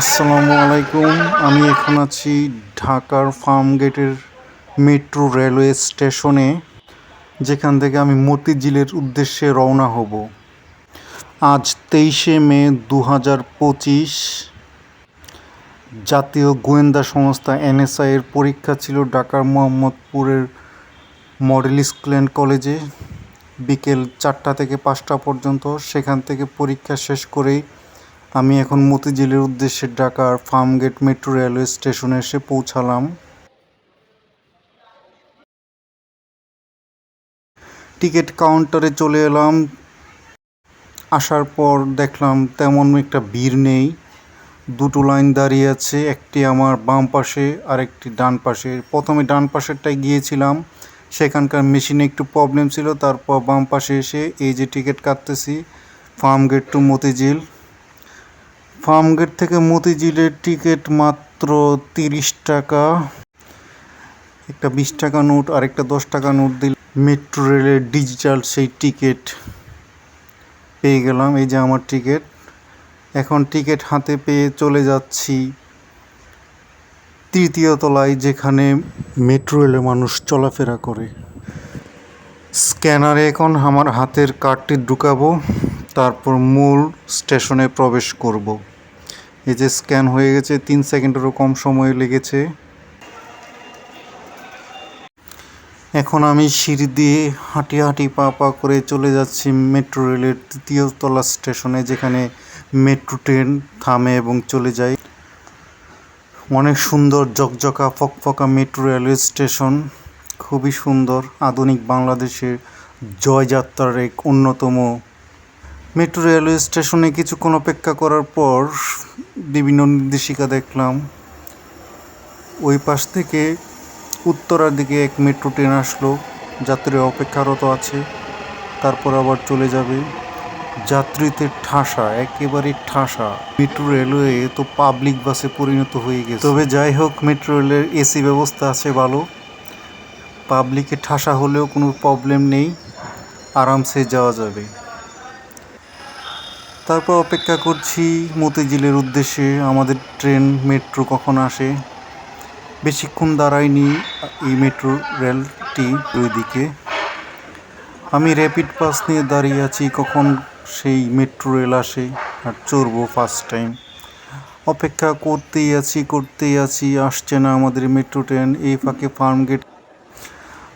আসসালামু আলাইকুম। আমি এখন আছি ঢাকার ফার্ম গেটের মেট্রো রেলওয়ে স্টেশনে, যেখান থেকে আমি মতিঝিলের উদ্দেশ্যে রওনা হব। আজ তেইশে মে দু হাজার পঁচিশ, জাতীয় গোয়েন্দা সংস্থা এনএসআই এর পরীক্ষা ছিল ঢাকার মোহাম্মদপুরের মডেল স্কুল অ্যান্ড কলেজে। বিকেল চারটা থেকে পাঁচটা পর্যন্ত সেখান থেকে পরীক্ষা শেষ করেই আমি এখন মতিঝিলের উদ্দেশ্যে ঢাকার ফার্মগেট মেট্রো রেলওয়ে স্টেশনে এসে পৌঁছালাম। টিকিট কাউন্টারে চলে এলাম। আসার পর দেখলাম তেমন একটা ভিড় নেই। দুটো লাইন দাঁড়িয়ে আছে, একটি আমার বাম পাশে আর একটি ডান পাশে। প্রথমে ডান পাশেরটায় গিয়েছিলাম। সেখানকার মেশিনে একটু প্রবলেম ছিল, তারপর বাম পাশে এসে এই যে টিকিট কাটতেছি Farmgate to Motijheel. Farmgate থেকে মতিঝিলের টিকিট মাত্র তিরিশ টাকা। একটা বিশ টাকা নোট আর একটা দশ টাকা নোট দিল। মেট্রো রেলের ডিজিটাল সেই টিকিট পেয়ে গেলাম, এই যে আমার টিকিট। এখন টিকিট হাতে পেয়ে চলে যাচ্ছি তৃতীয় তলায়, যেখানে মেট্রো রেলে মানুষ চলাফেরা করে। স্ক্যানারে এখন আমার হাতের কার্ডটি ঢুকাবো, তারপর মূল স্টেশনে প্রবেশ করব। এই যে স্ক্যান হয়ে গেছে, তিন সেকেন্ডেরও কম সময় লেগেছে। এখন আমি সিঁড়ি দিয়ে হাঁটি হাঁটি পা পা করে চলে যাচ্ছি মেট্রো রেলের তৃতীয় তলা স্টেশনে, যেখানে মেট্রো ট্রেন থামে এবং চলে যায়। অনেক সুন্দর জকজকা, ফকফকা মেট্রো রেলওয়ে স্টেশন। খুবই সুন্দর, আধুনিক বাংলাদেশের জয়যাত্রার এক অন্যতম মেট্রো রেলওয়ে স্টেশনে কিছুক্ষণ অপেক্ষা করার পর বিভিন্ন নির্দেশিকা দেখলাম। ওই পাশ থেকে উত্তরার দিকে এক মেট্রো ট্রেন আসলো। যাত্রী অপেক্ষারত আছে, তারপর আবার চলে যাবে। যাত্রীতে ঠাসা, একেবারে ঠাসা। মেট্রো রেলওয়ে তো পাবলিক বাসে পরিণত হয়ে গেছে। তবে যাই হোক, মেট্রো রেলের এসি ব্যবস্থা আছে ভালো। পাবলিকে ঠাসা হলেও কোনো প্রবলেম নেই। আরামসে যাওয়া যাবে। তারপর অপেক্ষা করছি মতিঝিলের উদ্দেশ্যে। আমাদের ট্রেন, মেট্রো কখন আসে? বেশিক্ষণ দাঁড়ায়নি এই মেট্রো রেলটি ওই দিকে আমি র্যাপিড পাস নিয়ে দাঁড়িয়ে আছি, কখন সেই মেট্রো রেল আসে, আর চড়বো ফার্স্ট টাইম অপেক্ষা করতেই আছি করতেই আছি, আসছে না আমাদের মেট্রো ট্রেন, এই ফাঁকে ফার্ম গেট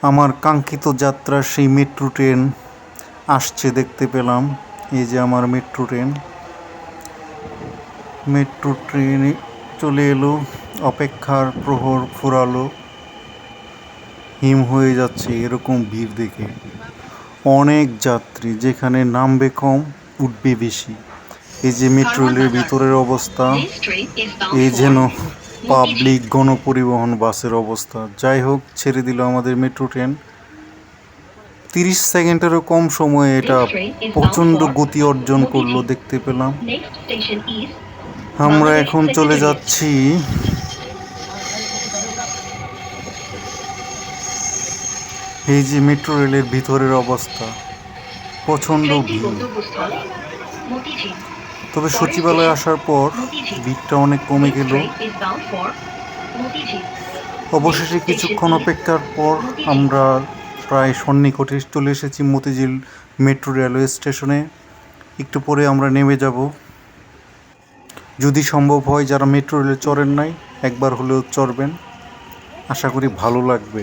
আমার কাঙ্ক্ষিত যাত্রার সেই মেট্রো ট্রেন আসছে দেখতে পেলাম। এই যে আমার মেট্রো ট্রেন মেট্রো ট্রেনে চলে এলো, অপেক্ষার প্রহর ফুরালো, হিম হয়ে যাচ্ছে এরকম ভিড় দেখে। অনেক যাত্রী যেখানে নামবে কম, উঠবে বেশি। এই যে মেট্রো রেলের ভিতরের অবস্থা, এই যেন পাবলিক গণপরিবহন বাসের অবস্থা। যাই হোক, ছেড়ে দিল আমাদের মেট্রো ট্রেন তিরিশ সেকেন্ডেরও কম সময়ে এটা প্রচণ্ড গতি অর্জন করল দেখতে পেলাম। আমরা এখন চলে যাচ্ছি। এই যে মেট্রো রেলের ভিতরের অবস্থা প্রচণ্ড ভিড়। তবে সচিবালয়ে আসার পর ভিড়টা অনেক কমে গেল। অবশেষে কিছুক্ষণ অপেক্ষার পর আমরা প্রায় সন্নিকটে চলে এসেছি মতিঝিল মেট্রো রেলওয়ে স্টেশনে। একটু পরে আমরা নেমে যাব। যদি সম্ভব হয় যারা মেট্রো রেলে চড়েন নাই, একবার হলেও চড়বেন। আশা করি ভালো লাগবে।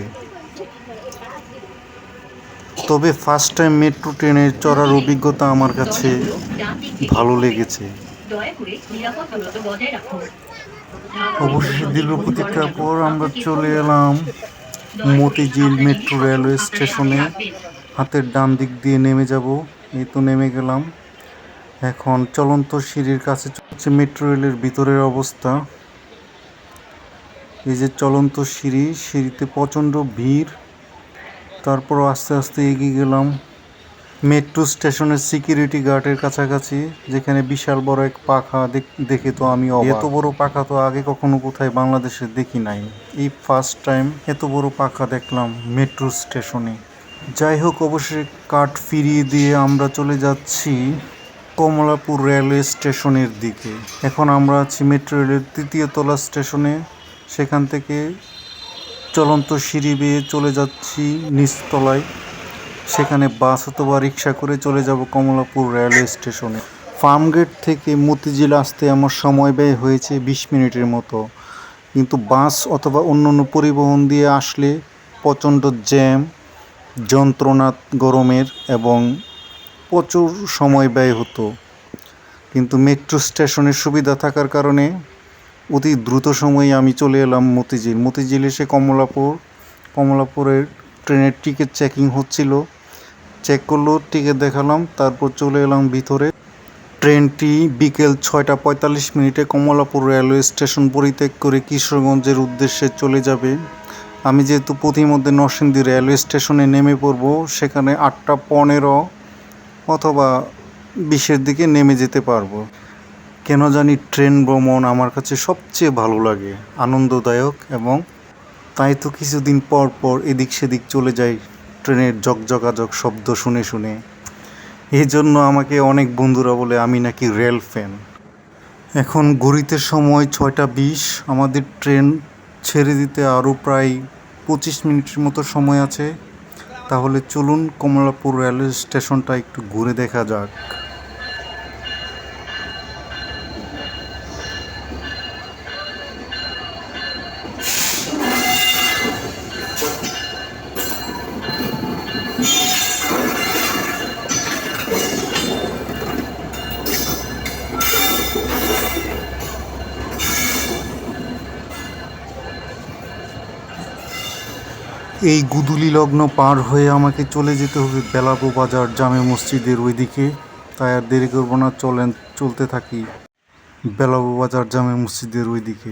তবে ফার্স্ট টাইম মেট্রো ট্রেনে চড়ার অভিজ্ঞতা আমার কাছে ভালো লেগেছে। অবশেষে দীর্ঘ প্রতীক্ষার পর আমরা চলে এলাম। মতিঝিল মেট্রো রেলওয়ে স্টেশনে হাতের ডান দিক দিয়ে নেমে যাব। এই তো নেমে গেলাম। এখন চলন্ত সিঁড়ির কাছে চলছে মেট্রো রেলের ভিতরের অবস্থা। এই যে চলন্ত সিঁড়ি, সিঁড়িতে প্রচণ্ড ভিড়। তারপর আস্তে আস্তে এগিয়ে গেলাম। মেট্রো স্টেশনের সিকিউরিটি গার্ডের কাছাকাছি, যেখানে বিশাল বড় এক পাখা দেখে তো আমি এত বড় পাখা তো আগে কখনো কোথায় বাংলাদেশে দেখি নাই। এই ফার্স্ট টাইম এত বড় পাখা দেখলাম মেট্রো স্টেশনে। যাই হোক অবশ্যই কাঠ ফিরিয়ে দিয়ে আমরা চলে যাচ্ছি কমলাপুর রেলওয়ে স্টেশনের দিকে। এখন আমরা আছি মেট্রো রেলের তৃতীয় তলা স্টেশনে। সেখান থেকে চলন্ত সিঁড়ি বেয়ে চলে যাচ্ছি নিচতলায়। সেখানে বাস অথবা রিক্সা করে চলে যাব কমলাপুর রেলওয়ে স্টেশনে। ফার্মগেট থেকে মতিঝিল আসতে আমার সময় ব্যয় হয়েছে বিশ মিনিটের মতো। কিন্তু বাস অথবা অন্য অন্য পরিবহন দিয়ে আসলে প্রচণ্ড জ্যাম, যন্ত্রণা গরমের এবং প্রচুর সময় ব্যয় হতো। কিন্তু মেট্রো স্টেশনের সুবিধা থাকার কারণে অতি দ্রুত সময়ে আমি চলে এলাম মতিঝিল। মতিঝিল এসে কমলাপুর, কমলাপুরের ট্রেনের টিকিট চেকিং হচ্ছিল। চেক করল টিকিট দেখালাম, তারপর চলে এলাম ভিতরে। ট্রেনটি বিকেল ছয়টা পঁয়তাল্লিশ মিনিটে কমলাপুর রেলওয়ে স্টেশন পরিত্যাগ করে কিশোরগঞ্জের উদ্দেশ্যে চলে যাবে। আমি যেহেতু পথিমধ্যে নরসিংদী রেলওয়ে স্টেশনে নেমে পড়ব, সেখানে আটটা পনেরো অথবা বিশের দিকে নেমে যেতে পারব। কেন জানি ট্রেন ভ্রমণ আমার কাছে সবচেয়ে ভালো লাগে, আনন্দদায়ক এবং তাই তো কিছুদিন পর পর এদিক সেদিক চলে যাই। ট্রেনের জগজগাজগ শব্দ শুনে শুনে। এই জন্য আমাকে অনেক বন্ধুরা বলে আমি নাকি রেল ফ্যান। এখন ঘড়িতে সময় ছয়টা বিশ, আমাদের ট্রেন ছেড়ে দিতে আরও প্রায় পঁচিশ মিনিটের মতো সময় আছে। তাহলে চলুন কমলাপুর রেলওয়ে স্টেশনটা একটু ঘুরে দেখা যাক। এই গুদুলি লগ্ন পার হয়ে আমাকে চলে যেতে হবে বেলাবো বাজার জামে মসজিদের ওইদিকে। তাই আর দেরি করব না, চলেন, চলতে থাকি বেলাবো বাজার জামে মসজিদের ওইদিকে।